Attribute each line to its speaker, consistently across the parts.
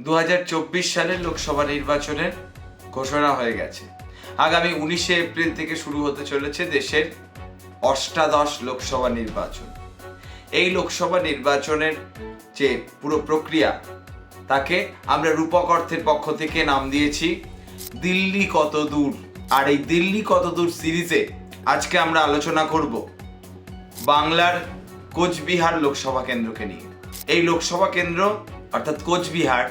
Speaker 1: দু হাজার চব্বিশ সালের লোকসভা নির্বাচনের ঘোষণা হয়ে গেছে। আগামী উনিশে এপ্রিল থেকে শুরু হতে চলেছে দেশের অষ্টাদশ লোকসভা নির্বাচন। এই লোকসভা নির্বাচনের যে পুরো প্রক্রিয়া, তাকে আমরা রূপক অর্থের পক্ষ থেকে নাম দিয়েছি দিল্লি কত দূর? আর এই দিল্লি কত দূর সিরিজে আজকে আমরা আলোচনা করব বাংলার কোচবিহার লোকসভা কেন্দ্রকে নিয়ে। এই লোকসভা কেন্দ্র, অর্থাৎ কোচবিহার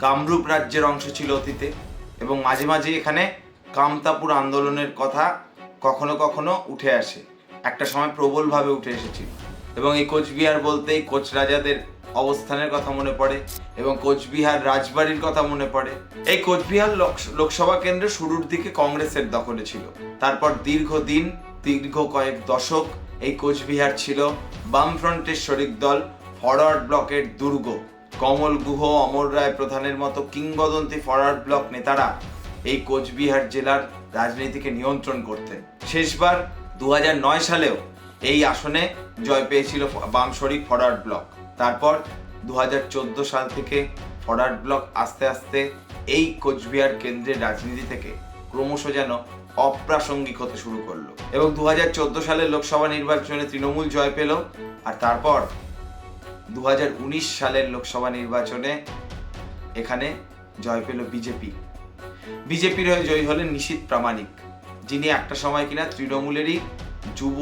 Speaker 1: কামরূপ রাজ্যের অংশ ছিল অতীতে এবং মাঝে মাঝে এখানে কামতাপুর আন্দোলনের কথা কখনো কখনো উঠে আসে। একটা সময় প্রবলভাবে উঠে এসেছিল এবং এই কোচবিহার বলতেই কোচ রাজাদের অবস্থানের কথা মনে পড়ে এবং কোচবিহার রাজবাড়ির কথা মনে পড়ে। এই কোচবিহার লোক- লোকসভা কেন্দ্র শুরুর দিকে কংগ্রেসের দখলে ছিল। তারপর দীর্ঘদিন, দীর্ঘ কয়েক দশক এই কোচবিহার ছিল বামফ্রন্টের শরিক দল ফরওয়ার্ড ব্লকের দুর্গ। কমল গুহ, অমর রায় প্রধানের মতো কিংবদন্তি ফরওয়ার্ড ব্লক নেতারা এই কোচবিহার জেলার রাজনীতিকে নিয়ন্ত্রণ করতেন। শেষবার দু হাজার নয় সালেও এই আসনে জয় পেয়েছিল ফ- বাম শরিক ফরওয়ার্ড ব্লক। তারপর দু হাজার চোদ্দ সাল থেকে ফরওয়ার্ড ব্লক আস্তে আস্তে এই কোচবিহার কেন্দ্রের রাজনীতি থেকে ক্রমশ যেন অপ্রাসঙ্গিক হতে শুরু করল। এবং দু সালের লোকসভা নির্বাচনে তৃণমূল জয় পেল, আর তারপর দু হাজার উনিশ সালের লোকসভা নির্বাচনে এখানে জয় পেল বিজেপি। বিজেপির হয়ে জয়ী হলেন নিশীত প্রামাণিক, যিনি একটা সময় কিনা তৃণমূলেরই যুব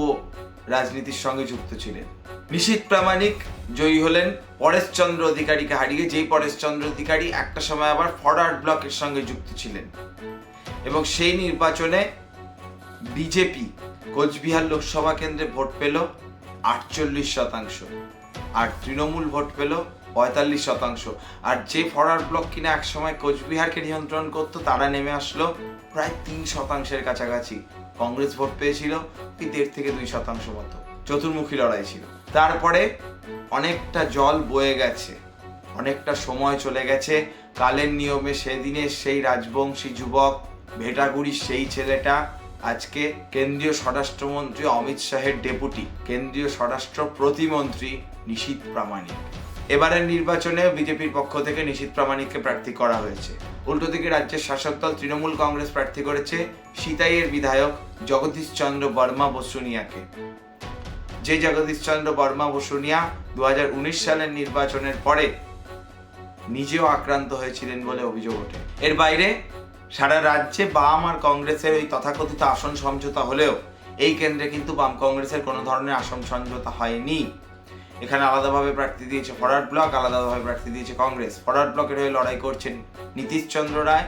Speaker 1: রাজনীতির সঙ্গে যুক্ত ছিলেন। নিশীত প্রামাণিক জয়ী হলেন পরেশচন্দ্র অধিকারীকে হারিয়ে, যেই পরেশচন্দ্র অধিকারী একটা সময় আবার ফরওয়ার্ড ব্লকের সঙ্গে যুক্ত ছিলেন। এবং সেই নির্বাচনে বিজেপি কোচবিহার লোকসভা কেন্দ্রে ভোট পেল আটচল্লিশ শতাংশ। আর তৃণমূল ভোট পেল পঁয়তাল্লিশ শতাংশ। আর যে ফরওয়ার্ড ব্লক কিনা একসময় কোচবিহারকে নিয়ন্ত্রণ করতো, তারা নেমে আসলো প্রায় তিন শতাংশের কাছাকাছি। কংগ্রেস ভোট পেয়েছিল কি দেড় থেকে দুই শতাংশ মতো। চতুর্মুখী লড়াই ছিল। তারপরে অনেকটা জল বয়ে গেছে। অনেকটা সময় চলে গেছে। কালের নিয়মে সেদিনের সেই রাজবংশী যুবক ভেটাগুড়ির সেই ছেলেটা, আজকে কেন্দ্রীয় স্বরাষ্ট্রমন্ত্রী অমিত শাহের ডেপুটি, কেন্দ্রীয় স্বরাষ্ট্র প্রতিমন্ত্রী নিশীত প্রামাণিক। এবারের নির্বাচনে বিজেপির পক্ষ থেকে নিশীত প্রামাণিককে প্রার্থী করা হয়েছে। উল্টো দিকে রাজ্যের শাসক দল তৃণমূল কংগ্রেস প্রার্থী করেছে সিতাইয়ের বিধায়ক জগদীশ চন্দ্র বর্মা বসুনিয়াকে। যে জগদীশ চন্দ্র বর্মা বসুনিয়া দু হাজার উনিশ সালের নির্বাচনের পরে নিজেও আক্রান্ত হয়েছিলেন বলে অভিযোগ ওঠে। এর বাইরে সারা রাজ্যে বাম আর কংগ্রেসের ওই তথাকথিত আসন সমঝোতা হলেও এই কেন্দ্রে কিন্তু বাম কংগ্রেসের কোনো ধরনের আসন সমঝোতা হয়নি। এখানে আলাদাভাবে প্রার্থী দিয়েছে ফরওয়ার্ড ব্লক, আলাদাভাবে প্রার্থী দিয়েছে কংগ্রেস। ফরওয়ার্ড ব্লকের হয়ে লড়াই করছেন নীতিশ চন্দ্র রায়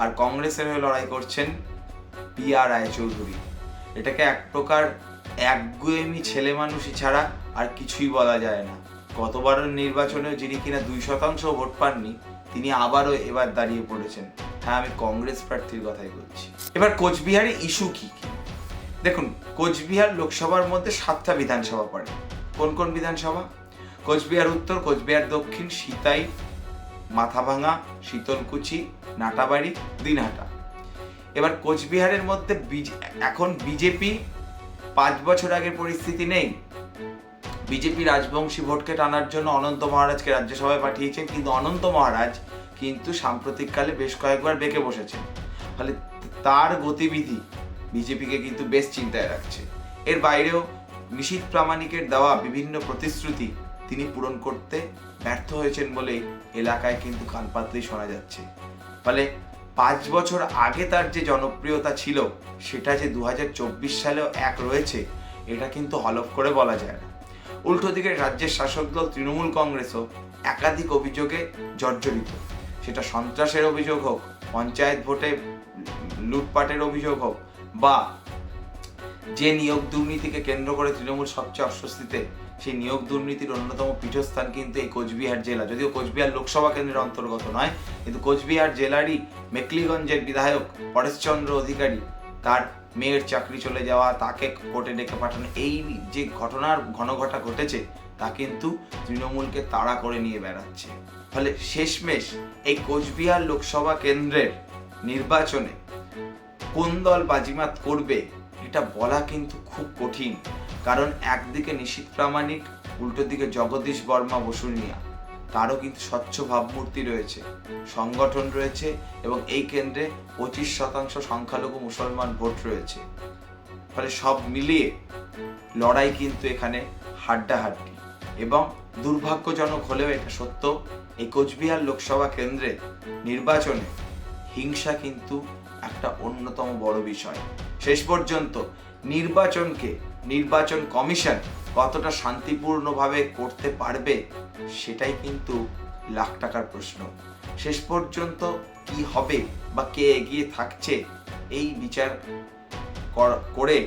Speaker 1: আর কংগ্রেসের হয়ে লড়াই করছেন পি আর রায়চৌধুরী। এটাকে এক প্রকার একগুয়েমি ছেলে মানুষই ছাড়া আর কিছুই বলা যায় না। গতবারের নির্বাচনেও যিনি কিনা দুই শতাংশ ভোট পাননি, তিনি আবারও এবার দাঁড়িয়ে পড়েছেন। হ্যাঁ আমি কংগ্রেস প্রার্থীর কথাই বলছি। এবার কোচবিহারে ইস্যু কি কি? দেখুন, কোচবিহার লোকসভার মধ্যে সাতটা বিধানসভা পড়ে। কোন কোন বিধানসভা? কোচবিহার উত্তর, কোচবিহার দক্ষিণ, সিতাই, মাথাভাঙা, শীতলকুচি, নাটাবাড়ি, দিনহাটা। এবার কোচবিহারের মধ্যে এখন বিজেপি পাঁচ বছর আগের পরিস্থিতি নেই। বিজেপি রাজবংশী ভোটকে টানার জন্য অনন্ত মহারাজকে রাজ্যসভায় পাঠিয়েছেন, কিন্তু অনন্ত মহারাজ কিন্তু সাম্প্রতিককালে বেশ কয়েকবার বেঁকে বসেছেন। ফলে তার গতিবিধি বিজেপিকে কিন্তু বেশ চিন্তায় রাখছে। এর বাইরেও নিশীত প্রামাণিকের দেওয়া বিভিন্ন প্রতিশ্রুতি তিনি পূরণ করতে ব্যর্থ হয়েছেন বলে এলাকায় কিন্তু কান পাতলেই শোনা যাচ্ছে। ফলে পাঁচ বছর আগে তার যে জনপ্রিয়তা ছিল, সেটা যে দু হাজার চব্বিশ সালেও এক রয়েছে, এটা কিন্তু হলফ করে বলা যায় না। উল্টো দিকে রাজ্যের শাসক দল তৃণমূল কংগ্রেসও একাধিক অভিযোগে জর্জরিত। সেটা সন্ত্রাসের অভিযোগ হোক, পঞ্চায়েত ভোটে লুটপাটের অভিযোগ হোক বা যে নিয়োগ দুর্নীতিকে কেন্দ্র করে তৃণমূল সবচেয়ে অস্বস্তিতে, সেই নিয়োগ দুর্নীতির অন্যতম পীঠস্থান কিন্তু এই কোচবিহার জেলা। যদিও কোচবিহার লোকসভা কেন্দ্রের অন্তর্গত নয়, কিন্তু কোচবিহার জেলারই মেকলিগঞ্জের বিধায়ক পরেশচন্দ্র অধিকারী, তার মেয়ের চাকরি চলে যাওয়া, তাকে কোর্টে ডেকে পাঠানো, এই যে ঘটনার ঘনঘটা ঘটেছে, তা কিন্তু তৃণমূলকে তাড়া করে নিয়ে বেড়াচ্ছে। ফলে শেষমেশ এই কোচবিহার লোকসভা কেন্দ্রের নির্বাচনে কোন দল বাজিমাত করবে এটা বলা কিন্তু খুব কঠিন। কারণ একদিকে নিশীত প্রামাণিক, উল্টো দিকে জগদীশ বর্মা বসুনিয়া তারও কিন্তু স্বচ্ছ ভাবমূর্তি রয়েছে, সংগঠন রয়েছে এবং এই কেন্দ্রে পঁচিশ শতাংশ সংখ্যালঘু মুসলমান ভোট রয়েছে। ফলে সব মিলিয়ে লড়াই কিন্তু এখানে হাড্ডাহাড্ডি এবং দুর্ভাগ্যজনক হলেও এটা সত্য এই কোচবিহার লোকসভা কেন্দ্রে নির্বাচনে হিংসা কিন্তু একটা অন্যতম বড় বিষয়। শেষ পর্যন্ত নির্বাচনকে, নির্বাচন কমিশন কতটা শান্তিপূর্ণভাবে করতে পারবে সেটাই কিন্তু লাখ টাকার প্রশ্ন। শেষ পর্যন্ত কি হবে বা কে এগিয়ে থাকছে এই বিচার করে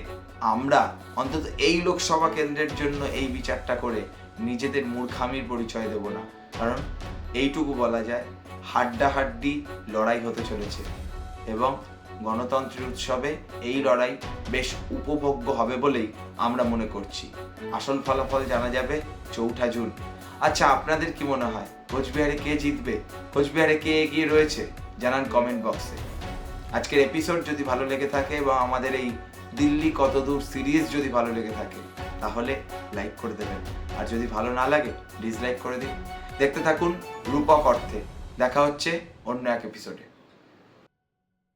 Speaker 1: আমরা অন্তত এই লোকসভা কেন্দ্রের জন্য এই বিচারটা করে নিজেদের মূর্খামির পরিচয় দেব না। কারণ এইটুকু বলা যায়, হাড্ডাহাড্ডি লড়াই হতে চলেছে এবং গণতন্ত্রের উৎসবে এই লড়াই বেশ উপভোগ্য হবে বলেই আমরা মনে করছি। আসল ফলাফল জানা যাবে চৌঠা জুন। আচ্ছা আপনাদের কি মনে হয়, কোচবিহারে কে জিতবে? কোচবিহারে কে এগিয়ে রয়েছে? জানান কমেন্ট বক্সে আজকের এপিসোড যদি ভালো লেগে থাকে এবং আমাদের এই দিল্লি কত দূর সিরিজ যদি ভালো লেগে থাকে, তাহলে লাইক করে দেবেন। আর যদি ভালো না লাগে ডিসলাইক করে দিন। দেখতে থাকুন রূপক অর্থে। দেখা হচ্ছে অন্য এক এপিসোডে